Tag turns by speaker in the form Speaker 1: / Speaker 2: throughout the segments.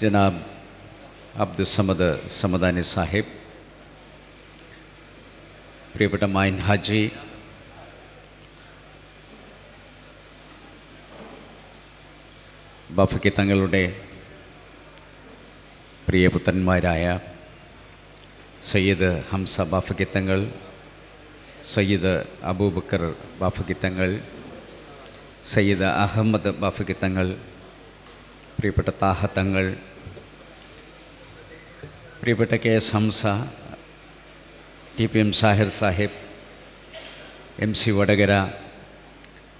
Speaker 1: ജനാബ് അബ്ദുസമദ് സമദാനി സാഹിബ് പ്രിയപ്പെട്ട മൈൻ ഹാജി ബഫക്കി തങ്ങളുടെ പ്രിയപുത്രന്മാരായ സയ്യിദ് ഹംസ ബാഫക്കി തങ്ങൾ സയ്യിദ് അബൂബക്കർ ബാഫക്കി തങ്ങൾ സയ്യിദ് അഹമ്മദ് ബാഫക്കി തങ്ങൾ പ്രിയപ്പെട്ട താഹത്തങ്ങൾ തങ്ങൾ പ്രിയപ്പെട്ട K S Hamsa T P M Sahir Sahib M C Vadakara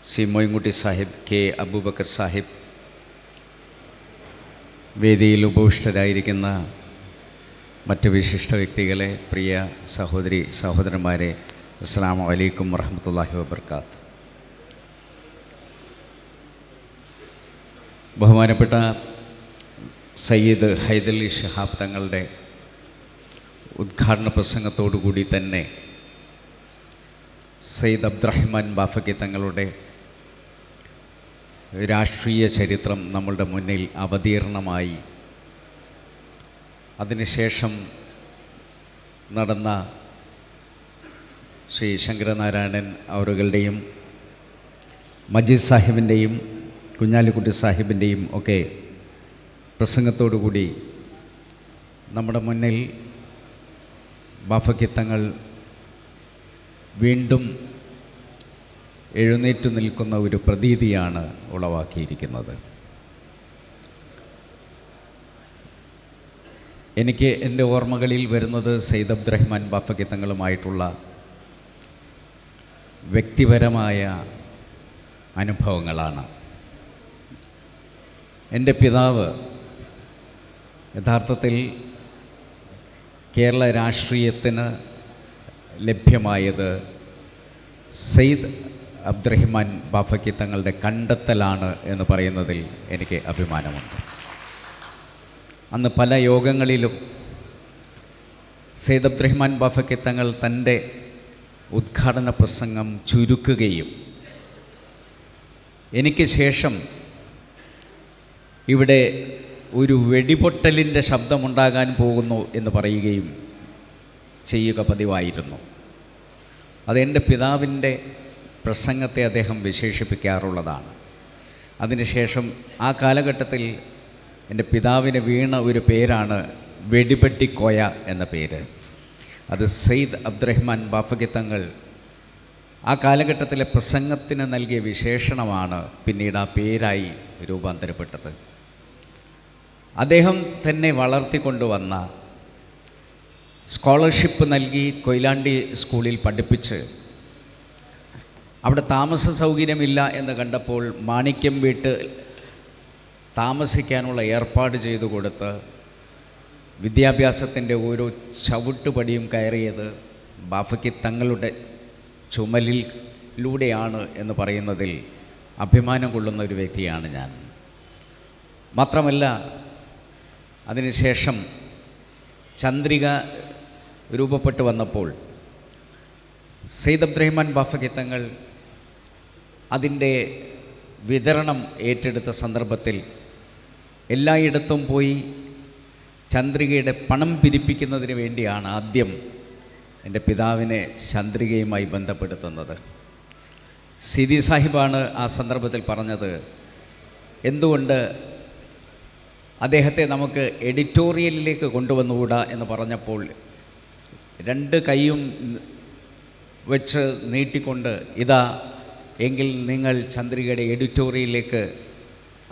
Speaker 1: C Moinkutty Sahib K Abubakar Sahib വേദിയിൽ ഉപവിഷ്ടരായിരിക്കുന്ന മറ്റ് വിശിഷ്ട വ്യക്തികളെ പ്രിയ സഹോദരി സഹോദരന്മാരെ അസ്സാം വലൈക്കും വറഹമത്തല്ലാഹി വബർക്കാത്ത് ബഹുമാനപ്പെട്ട സയ്യിദ് ഹൈദലി ഷഹാബ് തങ്ങളുടെ ഉദ്ഘാടന പ്രസംഗത്തോടു കൂടി തന്നെ സയ്യിദ് അബ്ദുറഹ്മാൻ ബാഫക്കി തങ്ങളുടെ രാഷ്ട്രീയ ചരിത്രം നമ്മളുടെ മുന്നിൽ അവതീർണമായി. അതിനുശേഷം നടന്ന ശ്രീ ശങ്കരനാരായണൻ അവരുടെയും മജീദ് സാഹിബിന്റെയും കുഞ്ഞാലിക്കുട്ടി സാഹിബിന്റെയും ഒക്കെ പ്രസംഗത്തോടു കൂടി നമ്മുടെ മുന്നിൽ ബാഫക്കിത്തങ്ങൾ വീണ്ടും എഴുന്നേറ്റ് നിൽക്കുന്ന ഒരു പ്രതീതിയാണ് ഉളവാക്കിയിരിക്കുന്നത്. എനിക്ക് എന്റെ ഓർമ്മകളിൽ വരുന്നത് സയ്യിദ് അബ്ദുറഹ്മാൻ ബാഫക്കിത്തങ്ങളുമായിട്ടുള്ള വ്യക്തിപരമായ അനുഭവങ്ങളാണ്. എന്റെ പിതാവ് യഥാർത്ഥത്തിൽ കേരള രാഷ്ട്രീയത്തിന് ലഭ്യമായത് സെയ്ദ് അബ്ദുറഹിമാൻ ബാഫക്കി തങ്ങളുടെ കണ്ടെത്തലാണ് എന്ന് പറയുന്നതിൽ എനിക്ക് അഭിമാനമുണ്ട്. അന്ന് പല യോഗങ്ങളിലും സെയ്ദ് അബ്ദുറഹിമാൻ ബാഫക്കി തങ്ങൾ തന്റെ ഉദ്ഘാടന പ്രസംഗം ചുരുക്കുകയും എനിക്ക് ശേഷം ഇവിടെ ഒരു വെടിപൊട്ടലിന്റെ ശബ്ദമുണ്ടാകാൻ പോകുന്നു എന്ന് പറയുകയും ചെയ്യുക പതിവായിരുന്നു. അതെന്റെ പിതാവിന്റെ പ്രസംഗത്തെ അദ്ദേഹം വിശേഷിപ്പിക്കാറുള്ളതാണ്. അതിനുശേഷം ആ കാലഘട്ടത്തിൽ എന്റെ പിതാവിന് വീണ ഒരു പേരാണ് വെടിപെട്ടിക്കോയ എന്ന പേര്. അത് സെയ്ദ് അബ്ദുറഹ്മാൻ ബാഫക്കി തങ്ങൾ ആ കാലഘട്ടത്തിലെ പ്രസംഗത്തിന് നൽകിയ വിശേഷണമാണ് പിന്നീട് ആ പേരായി രൂപാന്തരപ്പെട്ടത്. അദ്ദേഹം തന്നെ വളർത്തിക്കൊണ്ടുവന്ന സ്കോളർഷിപ്പ് നൽകി കൊയിലാണ്ടി സ്കൂളിൽ പഠിപ്പിച്ച്. അവിടെ താമസ സൗകര്യമില്ല എന്ന് കണ്ടപ്പോൾ മാണിക്യം വീട്ട് താമസിക്കാനുള്ള ഏർപ്പാട് ചെയ്തു കൊടുത്ത് വിദ്യാഭ്യാസത്തിന്റെ ഓരോ ചവിട്ടുപടിയും കയറിയത് ബാഫയ്ക്ക് തങ്ങളുടെ ചുമലിലൂടെയാണ് എന്ന് പറയുന്നതിൽ അഭിമാനം കൊള്ളുന്ന ഒരു വ്യക്തിയാണ് ഞാൻ. മാത്രമല്ല അതിനുശേഷം ചന്ദ്രിക രൂപപ്പെട്ടു വന്നപ്പോൾ സെയ്ദ് അബ്ദുറഹ്മാൻ ബാഫഗിത്തങ്ങൾ തങ്ങൾ അതിന്റെ വിതരണം ഏറ്റെടുത്ത സന്ദർഭത്തിൽ എല്ലായിടത്തും പോയി ചന്ദ്രികയുടെ പണം പിരിപ്പിക്കുന്നതിന് വേണ്ടിയാണ് ആദ്യം എന്റെ പിതാവിനെ ചന്ദ്രികയുമായി ബന്ധപ്പെടുത്തുന്നത്. സിദി സാഹിബാണ് ആ സന്ദർഭത്തിൽ പറഞ്ഞത് എന്തുകൊണ്ട് അദ്ദേഹത്തെ നമുക്ക് എഡിറ്റോറിയലിലേക്ക് കൊണ്ടുവന്നുകൂടാ എന്ന് പറഞ്ഞപ്പോൾ രണ്ട് കൈയും വെച്ച് നീട്ടിക്കൊണ്ട് ഇതാ എങ്കിൽ നിങ്ങൾ ചന്ദ്രികയുടെ എഡിറ്റോറിയലിലേക്ക്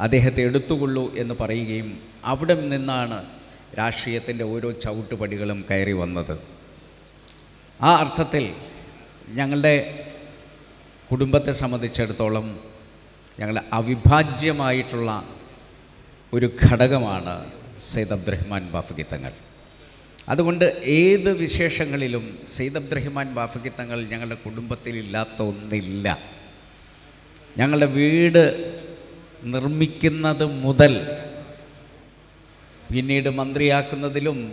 Speaker 1: അദ്ദേഹത്തെ എടുത്തുകൊള്ളൂ എന്ന് പറയുകയും അവിടെ നിന്നാണ് രാഷ്ട്രീയത്തിന്റെ ഓരോ ചവിട്ടുപടികളും കയറി വന്നത്. ആ അർത്ഥത്തിൽ ഞങ്ങളുടെ കുടുംബത്തെ സംബന്ധിച്ചിടത്തോളം ഞങ്ങളുടെ അവിഭാജ്യമായിട്ടുള്ള ഒരു ഘടകമാണ് സെയ്ദ് അബ്ദുറഹ്മാൻ ബാഫക്കി തങ്ങൾ അതുകൊണ്ട് ഏത് വിശേഷങ്ങളിലും സെയ്ദ് അബ്ദുറഹ്മാൻ ബാഫക്കി തങ്ങൾ ഞങ്ങളുടെ കുടുംബത്തിൽ ഇല്ലാത്ത ഒന്നില്ല. ഞങ്ങളുടെ വീട് നിർമ്മിക്കുന്നത് മുതൽ പിന്നീട് മന്ത്രിയാക്കുന്നതിലും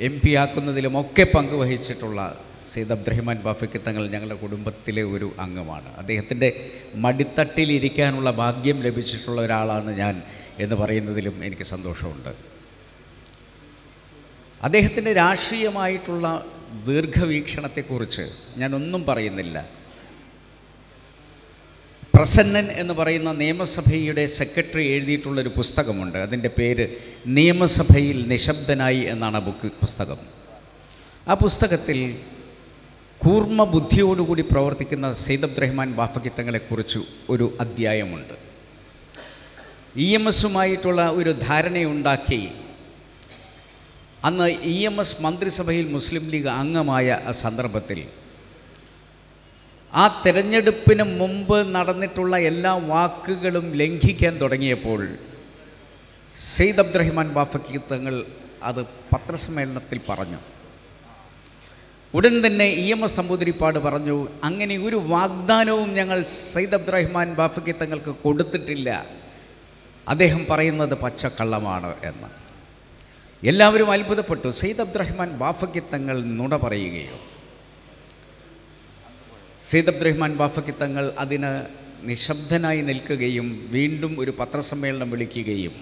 Speaker 1: എം പി ആക്കുന്നതിലും ഒക്കെ പങ്കുവഹിച്ചിട്ടുള്ള സെയ്ദ് അബ്ദുറഹ്മാൻ ബാഫയ്ക്ക് തങ്ങൾ ഞങ്ങളുടെ കുടുംബത്തിലെ ഒരു അംഗമാണ്. അദ്ദേഹത്തിന്റെ മടിത്തട്ടിലിരിക്കാനുള്ള ഭാഗ്യം ലഭിച്ചിട്ടുള്ള ഒരാളാണ് ഞാൻ. എന്ന് പറയുന്നതിലും എനിക്ക് സന്തോഷമുണ്ട്. അദ്ദേഹത്തിന്റെ രാഷ്ട്രീയമായിട്ടുള്ള ദീർഘവീക്ഷണത്തെക്കുറിച്ച് ഞാനൊന്നും പറയുന്നില്ല. പ്രസന്നൻ എന്ന് പറയുന്ന നിയമസഭയുടെ സെക്രട്ടറി എഴുതിയിട്ടുള്ളൊരു പുസ്തകമുണ്ട്. അതിന്റെ പേര് നിയമസഭയിൽ നിശബ്ദനായി എന്നാണ് ബുക്ക് പുസ്തകം. ആ പുസ്തകത്തിൽ കൂർമ്മ ബുദ്ധിയോടുകൂടി പ്രവർത്തിക്കുന്ന സെയ്ദ് അബ്ദുറഹ്മാൻ ബാഫക്കിത്തങ്ങളെക്കുറിച്ച് ഒരു അധ്യായമുണ്ട്. ഇ എം എസുമായിട്ടുള്ള ഒരു ധാരണയുണ്ടാക്കി. അന്ന് ഇ എം എസ് മന്ത്രിസഭയിൽ മുസ്ലിം ലീഗ് അംഗമായ സന്ദർഭത്തിൽ ആ തെരഞ്ഞെടുപ്പിന് മുമ്പ് നടന്നിട്ടുള്ള എല്ലാ വാക്കുകളും ലംഘിക്കാൻ തുടങ്ങിയപ്പോൾ സെയ്ദ് അബ്ദുറഹിമാൻ ബാഫക്കി തങ്ങൾ അത് പത്രസമ്മേളനത്തിൽ പറഞ്ഞു. ഉടൻ തന്നെ ഇ എം എസ് തമ്പൂതിരിപ്പാട് പറഞ്ഞു അങ്ങനെ ഒരു വാഗ്ദാനവും ഞങ്ങൾ സെയ്ദ് അബ്ദുറഹിമാൻ ബാഫക്കി തങ്ങൾക്ക് കൊടുത്തിട്ടില്ല. അദ്ദേഹം പറയുന്നത് പച്ചക്കള്ളമാണ് എന്ന്. എല്ലാവരും അത്ഭുതപ്പെട്ടു. സെയ്ദ് അബ്ദുറഹ്മാൻ ബാഫക്കിത്തങ്ങൾ നുണ പറയുകയോ? സെയ്ദ് അബ്ദുറഹ്മാൻ ബാഫക്കിത്തങ്ങൾ അതിന് നിശബ്ദനായി നിൽക്കുകയും വീണ്ടും ഒരു പത്രസമ്മേളനം വിളിക്കുകയും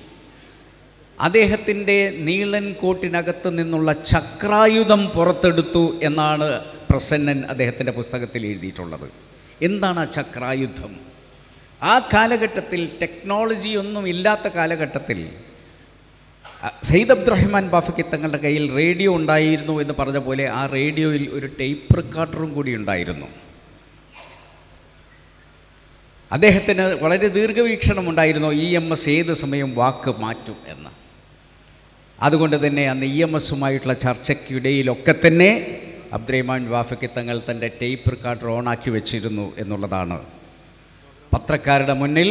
Speaker 1: അദ്ദേഹത്തിന്റെ നീളൻ കോട്ടിനകത്ത് നിന്നുള്ള ചക്രായുധം പുറത്തെടുത്തു എന്നാണ് പ്രസന്നൻ അദ്ദേഹത്തിന്റെ പുസ്തകത്തിൽ എഴുതിയിട്ടുള്ളത്. എന്താണ് ആ ചക്രായുധം? ആ കാലഘട്ടത്തിൽ ടെക്നോളജി ഒന്നും ഇല്ലാത്ത കാലഘട്ടത്തിൽ സയ്യിദ് അബ്ദുറഹ്മാൻ ബാഫക്കി തങ്ങളുടെ കയ്യിൽ റേഡിയോ ഉണ്ടായിരുന്നു എന്ന് പറഞ്ഞ പോലെ ആ റേഡിയോയിൽ ഒരു ടേപ്പ് റെക്കോർഡറും കൂടി ഉണ്ടായിരുന്നു. അദ്ദേഹത്തിന് വളരെ ദീർഘവീക്ഷണം ഉണ്ടായിരുന്നു ഇ എം എസ് ഏത് സമയം വാക്ക് മാറ്റും എന്ന്. അതുകൊണ്ട് തന്നെ അന്ന് ഇ എം എസുമായിട്ടുള്ള ചർച്ചയ്ക്കിടയിലൊക്കെ തന്നെ അബ്ദുറഹ്മാൻ വാഫക്കി തങ്ങൾ തന്റെ ടേപ്പ് റെക്കോർഡർ ഓണാക്കി വെച്ചിരുന്നു എന്നുള്ളതാണ് പത്രക്കാരുടെ മുന്നിൽ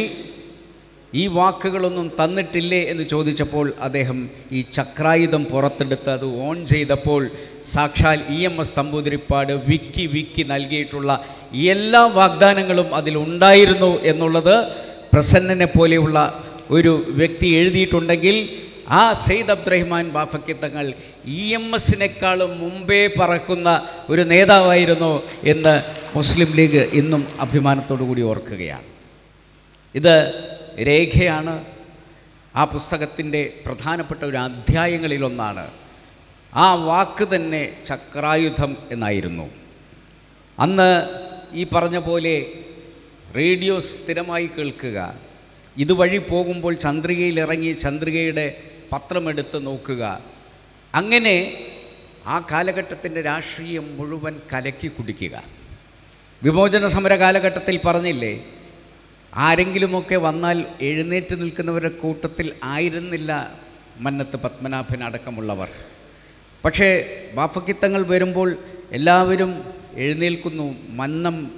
Speaker 1: ഈ വാക്കുകളൊന്നും തന്നിട്ടില്ലേ എന്ന് ചോദിച്ചപ്പോൾ അദ്ദേഹം ഈ ചക്രായുധം പുറത്തെടുത്ത് അത് ഓൺ ചെയ്തപ്പോൾ സാക്ഷാൽ ഇ എം എസ് തമ്പൂതിരിപ്പാട് വിക്കി വിക്കി നൽകിയിട്ടുള്ള എല്ലാ വാഗ്ദാനങ്ങളും അതിലുണ്ടായിരുന്നു എന്നുള്ളത് പ്രസന്നനെ പോലെയുള്ള ഒരു വ്യക്തി എഴുതിയിട്ടുണ്ടെങ്കിൽ ആ സെയ്ദ് അബ്ദുറഹിമാൻ ബാഫക്കി തങ്ങൾ ഇ എം എസിനേക്കാളും മുമ്പേ പറക്കുന്ന ഒരു നേതാവായിരുന്നു എന്ന് മുസ്ലിം ലീഗ് ഇന്നും അഭിമാനത്തോടു കൂടി ഓർക്കുകയാണ്. ഇത് രേഖയാണ്. ആ പുസ്തകത്തിന്റെ പ്രധാനപ്പെട്ട ഒരു അധ്യായങ്ങളിലൊന്നാണ് ആ വാക്ക് തന്നെ ചക്രായുധം എന്നായിരുന്നു. അന്ന് ഈ പറഞ്ഞ പോലെ റേഡിയോ സ്ഥിരമായി കേൾക്കുക ഇതുവഴി പോകുമ്പോൾ ചന്ദ്രികയിൽ ഇറങ്ങി ചന്ദ്രികയുടെ പത്രമെടുത്ത് നോക്കുക അങ്ങനെ ആ കാലഘട്ടത്തിന്റെ രാഷ്ട്രീയം മുഴുവൻ കലക്കി കുടിക്കുക. വിമോചന സമര കാലഘട്ടത്തിൽ പറഞ്ഞില്ലേ ആരെങ്കിലുമൊക്കെ വന്നാൽ എഴുന്നേറ്റ് നിൽക്കുന്നവരുടെ കൂട്ടത്തിൽ ആയിരുന്നില്ല മന്നത്ത് പത്മനാഭൻ അടക്കമുള്ളവർ. പക്ഷേ ബാഫക്കിത്തങ്ങൾ വരുമ്പോൾ എല്ലാവരും എഴുന്നേൽക്കുന്നു മന്നം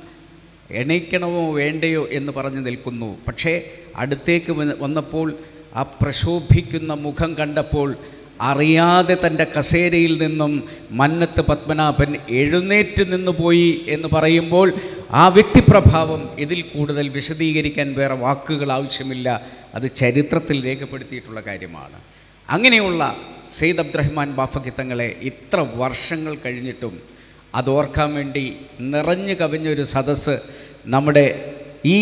Speaker 1: എണീക്കണമോ വേണ്ടയോ എന്ന് പറഞ്ഞു നിൽക്കുന്നു. പക്ഷേ അടുത്തേക്ക് വന്നപ്പോൾ ആ പ്രശോഭിക്കുന്ന മുഖം കണ്ടപ്പോൾ അറിയാതെ തന്റെ കസേരയിൽ നിന്നും മന്നത്ത് പത്മനാഭൻ എഴുന്നേറ്റ് നിന്ന് പോയി എന്ന് പറയുമ്പോൾ ആ വ്യക്തിപ്രഭാവം ഇതിൽ കൂടുതൽ വിശദീകരിക്കാൻ വേറെ വാക്കുകൾ ആവശ്യമില്ല. അത് ചരിത്രത്തിൽ രേഖപ്പെടുത്തിയിട്ടുള്ള കാര്യമാണ്. അങ്ങനെയുള്ള സെയ്ദ് അബ്ദുറഹ്മാൻ ബാഫക്കിത്തങ്ങളെ ഇത്ര വർഷങ്ങൾ കഴിഞ്ഞിട്ടും അതോർക്കാൻ വേണ്ടി നിറഞ്ഞു കവിഞ്ഞൊരു സദസ്സ് നമ്മുടെ ഈ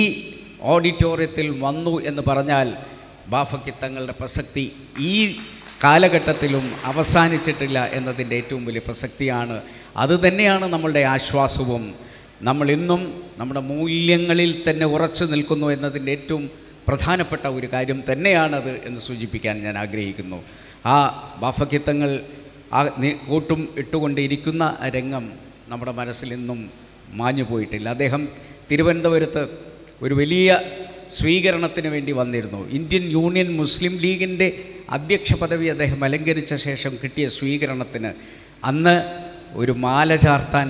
Speaker 1: ഓഡിറ്റോറിയത്തിൽ വന്നു എന്ന് പറഞ്ഞാൽ ബാഫക്കിത്തങ്ങളുടെ പ്രസക്തി ഈ കാലഘട്ടത്തിലും അവസാനിച്ചിട്ടില്ല എന്നതിന്റെ ഏറ്റവും വലിയ പ്രസക്തിയാണ്. അതുതന്നെയാണ് നമ്മളുടെ ആശ്വാസവും. നമ്മൾ ഇന്നും നമ്മുടെ മൂല്യങ്ങളിൽ തന്നെ ഉറച്ചു നിൽക്കുന്നു എന്നതിന്റെ ഏറ്റവും പ്രധാനപ്പെട്ട ഒരു കാര്യം തന്നെയാണത് എന്ന് സൂചിപ്പിക്കാൻ ഞാൻ ആഗ്രഹിക്കുന്നു. ആ ബാഫക്കിത്തങ്ങൾ ആ കൂട്ടും ഇട്ടുകൊണ്ടിരിക്കുന്ന രംഗം നമ്മുടെ മനസ്സിൽ ഇന്നും മാഞ്ഞു പോയിട്ടില്ല അദ്ദേഹം തിരുവനന്തപുരത്ത് ഒരു വലിയ സ്വീകരണത്തിന് വേണ്ടി വന്നിരുന്നു. ഇന്ത്യൻ യൂണിയൻ മുസ്ലിം ലീഗിന്റെ അധ്യക്ഷ പദവി അദ്ദേഹം അലങ്കരിച്ച ശേഷം കിട്ടിയ സ്വീകരണത്തിന് അന്ന് ഒരു മാല ചാർത്താൻ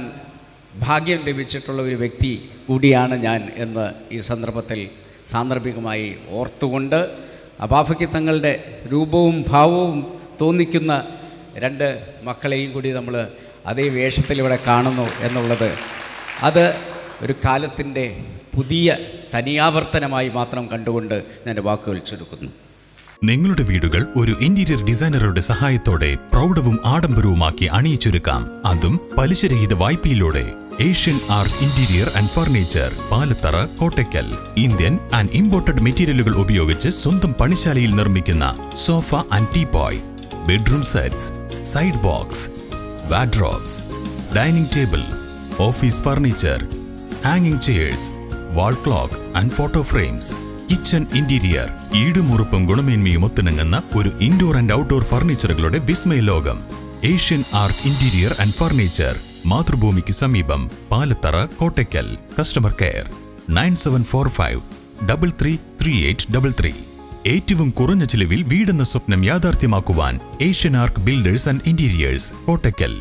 Speaker 1: ഭാഗ്യം ലഭിച്ചിട്ടുള്ള ഒരു വ്യക്തി കൂടിയാണ് ഞാൻ എന്ന് ഈ സന്ദർഭത്തിൽ സാന്ദർഭികമായി ഓർത്തുകൊണ്ട് അബാഫയ്ക്ക് തങ്ങളുടെ രൂപവും ഭാവവും തോന്നിക്കുന്ന രണ്ട് മക്കളെയും കൂടി നമ്മൾ അതേ വേഷത്തിൽ ഇവിടെ കാണുന്നു എന്നുള്ളത്. അത് ഒരു കാലത്തിന്റെ പുതിയ തനിയാവർത്തനമായി മാത്രം കണ്ടുകൊണ്ട് ഞാൻ വാക്കുകൾ ചുരുക്കുന്നു.
Speaker 2: നിങ്ങളുടെ വീടുകൾ ഒരു ഇന്റീരിയർ ഡിസൈനറുടെ സഹായത്തോടെ പ്രൗഢവും ആഡംബരവുമാക്കി അണിയിച്ചൊരുക്കാം. അതും പലിശരഹിത വായ്പയിലൂടെ. Asian art interior and furniture Palathara Kottakkal. Indian and imported മെറ്റീരിയലുകൾ ഉപയോഗിച്ച് സ്വന്തം പണിശാലയിൽ നിർമ്മിക്കുന്ന sofa and teapoy bedroom sets side box wardrobes dining table office furniture hanging chairs wall clock and photo frames kitchen interior ഈടുമുറുപ്പും ഗുണമേന്മയും ഒത്തിണങ്ങുന്ന ഒരു ഇൻഡോർ ആൻഡ് ഔട്ട്ഡോർ ഫർണിച്ചറുകളുടെ വിസ്മയ ലോകം. Asian art interior and furniture മാതൃഭൂമിക്ക് സമീപം Palathara Kottakkal. Customer care nine seven four five double three three eight double three. ഏറ്റവും കുറഞ്ഞ ചിലവിൽ വീടെന്ന സ്വപ്നം യാഥാർത്ഥ്യമാക്കുവാൻ Asian arc builders and interiors Kottakkal.